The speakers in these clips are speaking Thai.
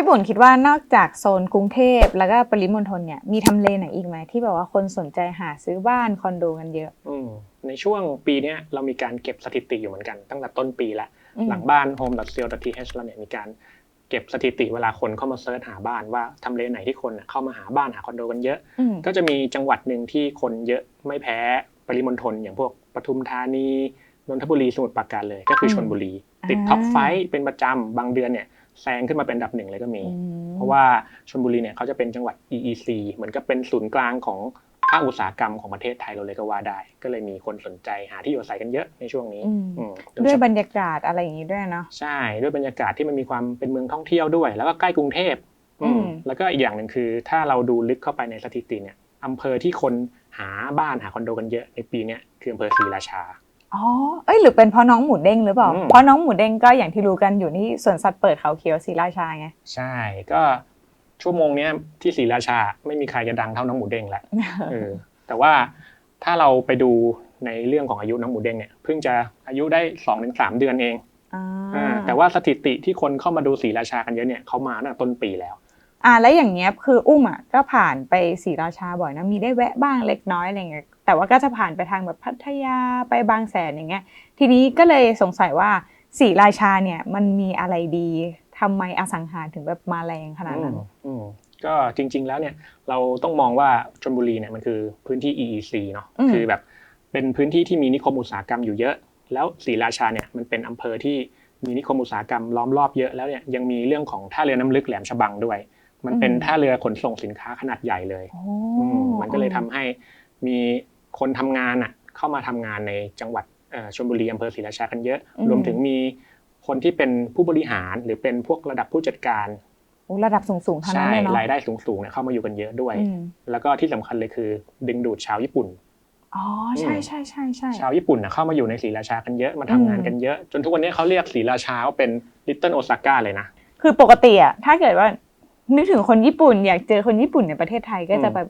พี่บุญคิดว่านอกจากโซนกรุงเทพแล้วก็ปริมณฑลเนี่ยมีทำเลไหนอีกไหมที่แบบว่าคนสนใจหาซื้อบ้านคอนโดกันเยอะ อืมในช่วงปีเนี้ยเรามีการเก็บสถิติอยู่เหมือนกันตั้งแต่ต้นปีแล้วอืมหลังบ้าน home.co.th เราเนี่ยมีการเก็บสถิติเวลาคนเข้ามาเซิร์ชหาบ้านว่าทำเลไหนที่คนน่ะเข้ามาหาบ้านหาคอนโดกันเยอะอืมก็จะมีจังหวัดหนึ่งที่คนเยอะไม่แพ้ปริมณฑลอย่างพวกปทุมธานีนนทบุรีสมุทรปราการเลย ก็คือชนบุรี ติดท็อปไฟว์เป็นประจำบางเดือนเนี่ย แซงขึ้นมาเป็นอันดับหนึ่งเลยก็มีอืมเพราะว่าชลบุรีเนี่ยเขาจะเป็นจังหวัด EEC เหมือนกับเป็นศูนย์กลางของภาคอุตสาหกรรมของประเทศไทยเราเลยก็ว่าได้ ก็เลยมีคนสนใจหาที่อยู่อาศัยกันเยอะในช่วงนี้อืมอืมด้วยบรรยากาศอะไรอย่างนี้ด้วยเนาะใช่ด้วยบรรยากาศที่มันมีความเป็นเมืองท่องเที่ยวด้วย แล้วก็ใกล้กรุงเทพอืมอืมแล้วก็อีกอย่างหนึ่งคือ ถ้าเราดูลึกเข้าไปในสถิติเนี่ยอำเภอที่คนหาบ้านหาคอนโดกันเยอะในปีเนี้ยคืออำเภอศรีราชา อ๋อ เอ้ยหรือเป็นเพราะน้องหมูเด้งหรือเปล่าอืมเพราะน้องหมูเด้งก็อย่างที่รู้กันอยู่ที่สวนสัตว์เปิดเขาเขียวศรีราชาไง ใช่ ก็ชั่วโมงเนี้ยที่ศรีราชาไม่มีใครจะดังเท่าน้องหมูเด้งแล้วเออแต่ว่าถ้าเราไปดูในเรื่องของอายุน้องหมูเด้งเนี่ยเพิ่งจะอายุได้2อถึงสเดือนเองอ่าอ่าแต่ว่าสถิติที่คนเข้ามาดูศรีราชากันเยอะเนี่ยเขามาตั้งแต่ต้นปีแล้ว อ่าแล้วอย่างเงี้ยคืออุ้มอะก็ผ่านไปศรีราชาบ่อยนะมีได้แวะบ้างเล็กน้อยอะไรเงี้ยแต่ว่าก็จะผ่านไปทางแบบพัทยาไปบางแสนอย่างเงี้ย ทีนี้ก็เลยสงสัยว่าศรีราชาเนี่ยมันมีอะไรดีทำไมอสังหาถึงแบบมาแรงขนาดนั้นอืมอืมก็จริง ๆ แล้วเนี่ยเราต้องมองว่าชลบุรีเนี่ยมันคือพื้นที่ EEC เนาะอืมคือแบบเป็นพื้นที่ที่มีนิคมอุตสาหกรรมอยู่เยอะ แล้วศรีราชาเนี่ยมันเป็นอำเภอที่มีนิคมอุตสาหกรรมล้อมรอบเยอะแล้วเนี่ยยังมีเรื่องของท่าเรือน้ำลึกแหลมฉบังด้วย มันเป็นท่าเรือขนส่งสินค้าขนาดใหญ่เลยโอ้อืมมันก็เลยทำให้มีคนทำงานอะเข้ามาทำงานในจังหวัดเอ่อชลบุรีอำเภอศรีราชากันเยอะ รวมถึงมีคนที่เป็นผู้บริหารหรือเป็นพวกระดับผู้จัดการโอ้ระดับสูงๆเท่านั้นใช่เลยเนาะรายได้สูงๆเนี่ยเข้ามาอยู่กันเยอะด้วยอืมแล้วก็ที่สำคัญเลยคือ ดึงดูดชาวญี่ปุ่นอ๋อใช่ใช่ใช่ใช่ชาวญี่ปุ่นน่ะเข้ามาอยู่ในศรีราชากันเยอะมาทำงานกันเยอะ จนทุกวันนี้เขาเรียกศรีราชาว่าเป็นลิตเติ้ลโอซาก้าเลยนะคือปกติอะถ้าเกิดว่า นึกถึงคนญี่ปุ่น อยากเจอคนญี่ปุ่นในประเทศไทยก็จะอืมแบบ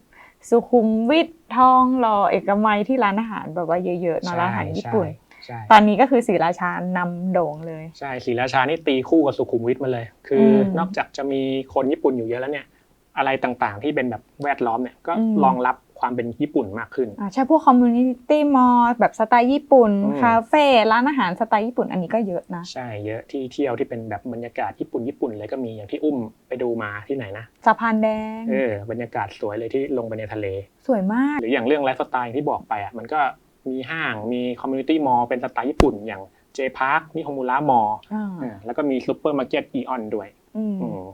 สุขุมวิททองหล่อเอกมัยที่ร้านอาหารแบบว่าเยอะๆเนอะร้านอาหารญี่ปุ่นใช่ตอนนี้ก็คือศรีราชานำโด่งเลยใช่ศรีราชานี่ตีคู่กับสุขุมวิทมาเลย คืออมนอกจากจะมีคนญี่ปุ่นอยู่เยอะแล้วเนี่ย อะไรต่างๆที่เป็นแบบแวดล้อมเนี่ยก็อืมรองรับ ความเป็นญี่ปุ่นมากขึ้นอ่าใช่พวกคอมมูนิตี้มอลแบบสไตล์ญี่ปุ่นอืมคาเฟ่ร้านอาหารสไตล์ญี่ปุ่นอันนี้ก็เยอะนะ ใช่เยอะที่เที่ยวที่เป็นแบบบรรยากาศญี่ปุ่นญี่ปุ่นเลยก็มีอย่างที่อุ้มไปดูมาที่ไหนนะสะพานแดงเออบรรยากาศสวยเลยที่ลงไปในทะเล สวยมาก หรืออย่างเรื่องไลฟ์สไตล์ที่บอกไปอะมันก็มีห้างมีคอมมูนิตี้มอลเป็นสไตล์ญี่ปุ่นอย่างเจพาร์คนิโฮมูระมอลอ่าแล้วก็มีซูเปอร์มาร์เก็ตอีออนด้วยอืมอืม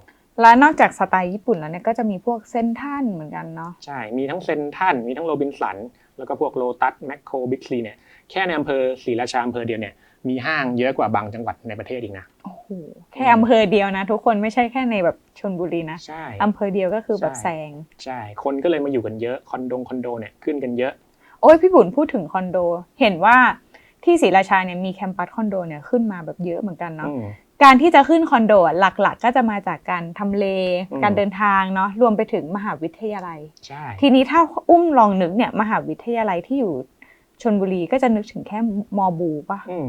แล้วนอกจากสไตล์ญี่ปุ่นแล้วเนี่ยก็จะมีพวกเซนทรันเหมือนกันเนาะใช่ มีทั้งเซนทรันมีทั้งโรบินสัน แล้วก็พวกโลตัสแมคโครบิ๊กซีเนี่ยแค่ในอำเภอศรีราชาอำเภอเดียวเนี่ยมีห้างเยอะกว่าบางจังหวัดในประเทศอีกนะโอ้โหแค่อำเภอเดียวนะ ทุกคนไม่ใช่แค่ในแบบชนบุรีนะใช่อำเภอเดียวก็คือแบบใช่แซงใช่คนก็เลยมาอยู่กันเยอะคอนโดคอนโดเนี่ยขึ้นกันเยอะ โอ้ยพี่บุญพูดถึงคอนโด เห็นว่าที่ศรีราชาเนี่ยมีแคมปัสคอนโดเนี่ยขึ้นมาแบบเยอะเหมือนกันเนาะอืม การที่จะขึ้นคอนโดอะหลักๆ ก็จะมาจากการทำเล อืม การเดินทางเนาะรวมไปถึงมหาวิทยาลัย ใช่ทีนี้ถ้าอุ้มลองนึกเนี่ยมหาวิทยาลัยที่อยู่ชนบุรีก็จะนึกถึงแค่มอบูปะ อืม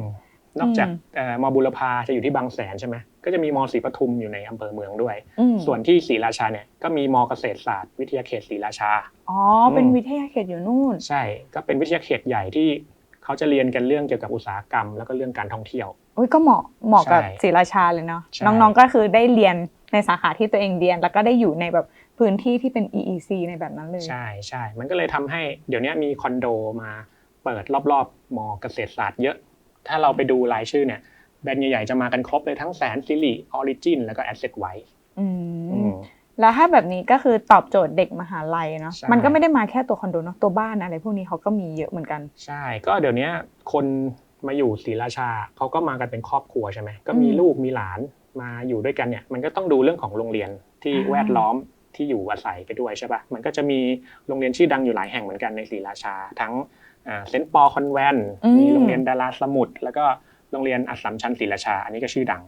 นอกจากอืม เอ่อมอบุรพาจะอยู่ที่บางแสนใช่ไหมก็จะมีมอศรีปทุมอยู่ในอำเภอเมืองด้วย อืมส่วนที่ศรีราชาเนี่ยก็มีมอเกษตรศาสตร์วิทยาเขตศรีราชา อ๋อเป็นอืมวิทยาเขตอยู่นู่น ใช่ก็เป็นวิทยาเขตใหญ่ที่เขาจะเรียนกันเรื่องเกี่ยวกับอุตสาหกรรม แล้วก็เรื่องการท่องเที่ยวอุ้ย ก็เหมาะเหมาะกับใช่ศรีราชาเลยเนาะใช่น้องๆก็คือได้เรียนในสาขาที่ตัวเองเรียน แล้วก็ได้อยู่ในแบบพื้นที่ที่เป็น EEC ในแบบนั้นเลย ใช่ใช่มันก็เลยทำให้เดี๋ยวนี้มีคอนโดมาเปิดรอบๆมอเกษตรศาสตร์เยอะ ถ้าเราไปดูรายชื่อเนี่ยแบรนด์ใหญ่ๆจะมากันครบเลยทั้งแสนซิริออริจินแล้วก็แอสเซทไวอืมแล้วถ้าแบบนี้ก็คือตอบโจทย์เด็กมหาลัยเนาะใช่มันก็ไม่ได้มาแค่ตัวคอนโดเนาะตัวบ้านอะไรพวกนี้เขาก็มีเยอะเหมือนกัน ใช่ ก็เดี๋ยวนี้คน มาอยู่ศรีราชาเขาก็มากันเป็นครอบครัวใช่ไหมก็มีอืมลูกมีหลานมาอยู่ด้วยกันเนี่ยมันก็ต้องดูเรื่องของโรงเรียนที่อ่าแวดล้อมที่อยู่อาศัยไปด้วยใช่ปะมันก็จะมีโรงเรียนชื่อดังอยู่หลายแห่งเหมือนกันในศรีราชา ทั้งเซนต์ปอคอนแวนต์มีโรงเรียนดาราสมุทรแล้วก็โรงเรียนอัสสัมชัญศรีราชา อันนี้ก็ชื่อดัง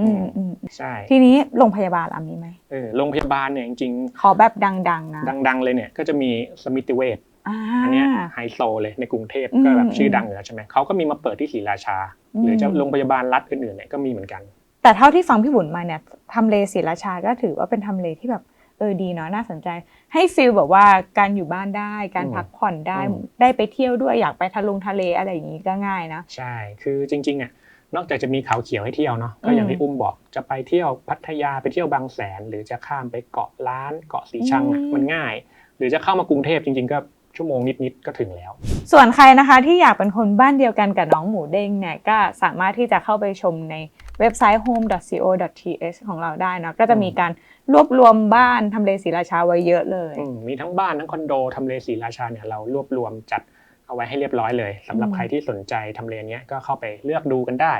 อืมอืมใช่ ทีนี้โรงพยาบาลอะมีไหมเออโรงพยาบาลเนี่ยจริงขอแบบดังๆนะๆดัง ๆ เลยเนี่ยก็จะมีสมิติเวช อ่าอันเนี้ยไฮโซเลยในกรุงเทพอืมก็แบบชื่อดังอยู่แล้วใช่ไหมเขาก็มีมาเปิดที่ศรีราชาอืมหรือจะโรงพยาบาลรัฐอื่นๆเนี่ยก็มีเหมือนกัน แต่เท่าที่ฟังพี่บุญมาเนี่ยทำเลศรีราชาก็ถือว่าเป็นทำเลที่แบบเออดีเนาะน่าสนใจ ให้ฟิลแบบว่าการอยู่บ้านได้ การอืมพักผ่อนได้อืมได้ไปเที่ยวด้วยอยากไปทะลงทะเลอะไรอย่างนี้ก็ง่ายนะใช่คือจริงๆอะนอกจากจะมีเขาเขียวให้เที่ยวเนาะก็อย่างอืมที่อุ้มบอกจะไปเที่ยวพัทยาไปเที่ยวบางแสน หรือจะข้ามไปเกาะล้านเกาะสีชังอะอืมมันง่าย หรือจะเข้ามากรุงเทพจริง ๆ ก็ ชั่วโมงนิดๆก็ถึงแล้ว ส่วนใครนะคะที่อยากเป็นคนบ้านเดียวกันกับน้องหมูเด้งเนี่ยก็สามารถที่จะเข้าไปชมในเว็บไซต์ home.co.th ของเราได้เนอะก็จะมีการรวบรวมบ้านทำเลศรีราชาไว้เยอะเลยอืมมีทั้งบ้านทั้งคอนโดทำเลศรีราชาเนี่ยเรารวบรวมจัดเอาไว้ให้เรียบร้อยเลยสำหรับอืมใครที่สนใจทำเลเนี้ยก็เข้าไปเลือกดูกันได้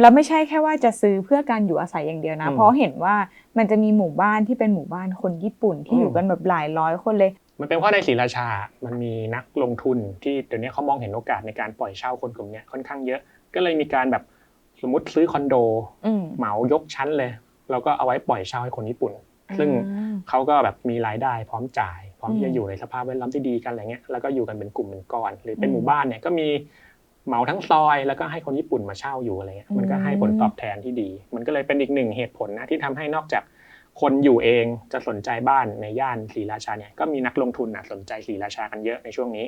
แล้วไม่ใช่แค่ว่าจะซื้อเพื่อการอยู่อาศัยอย่างเดียวนะอืมเพราะเห็นว่ามันจะมีหมู่บ้านที่เป็นหมู่บ้านคนญี่ปุ่นที่อืมอยู่กันแบบหลายร้อยคนเลย มันเป็นเพราะในศรีราชา มันมีนักลงทุนที่เดี๋ยวนี้เขามองเห็นโอกาสในการปล่อยเช่าคนกลุ่มเนี้ยค่อนข้างเยอะ ก็เลยมีการแบบสมมติซื้อคอนโดอืมเหมายกชั้นเลย แล้วก็เอาไว้ปล่อยเช่าให้คนญี่ปุ่น ซึ่งอืมเขาก็แบบมีรายได้พร้อมจ่าย พร้อมที่อืจะมอยู่ในสภาพแวดล้อมที่ดีกันอะไรเงี้ย แล้วก็อยู่กันเป็นกลุ่มเป็นก้อน หรือเป็นอืมหมู่บ้านเนี่ยก็มีเหมาทั้งซอย แล้วก็ให้คนญี่ปุ่นมาเช่าอยู่อะไรเงี้ย มันก็ให้ผลตอบแทนที่ดี มันก็เลยเป็นอีกหนึ่งเหตุผลนะที่ทำให้นอกจาก คนอยู่เองจะสนใจบ้านในย่านศรีราชาเนี่ยก็มีนักลงทุนนะสนใจศรีราชากันเยอะในช่วงนี้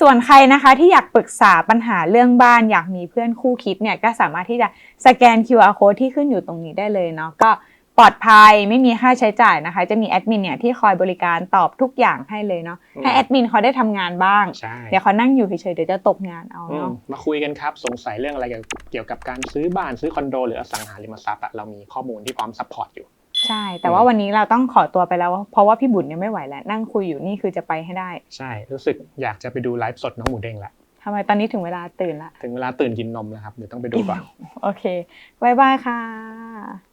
ส่วนใครนะคะที่อยากปรึกษาปัญหาเรื่องบ้านอยากมีเพื่อนคู่คิดเนี่ยก็สามารถที่จะสแกน QR code ที่ขึ้นอยู่ตรงนี้ได้เลยเนาะก็ปลอดภัยไม่มีค่าใช้จ่ายนะคะ จะมีแอดมินเนี่ยที่คอยบริการตอบทุกอย่างให้เลยเนาะอืมให้แอดมินเขาได้ทำงานบ้างใช่เดี๋ยวเขานั่งอยู่เฉยๆเดี๋ยวจะตกงานเอาอืมเนาะมาคุยกันครับ สงสัยเรื่องอะไรเกี่ยวกับการซื้อบ้านซื้อคอนโด หรืออสังหาริมทรัพย์อะเรามีข้อมูลที่พร้อมซัพพอร์ตอยู่ ใช่ แต่ว่าวันนี้เราต้องขอตัวไปแล้ว เพราะว่าพี่บุญเนี่ยไม่ไหวแล้ว นั่งคุยอยู่นี่คือจะไปให้ได้ ใช่ รู้สึกอยากจะไปดูไลฟ์สดน้องหมูเด้งละทำไมตอนนี้ถึงเวลาตื่นละ ถึงเวลาตื่นกินนมแล้วครับ เดี๋ยวต้องไปดูก่อน โอเคบายบายค่ะ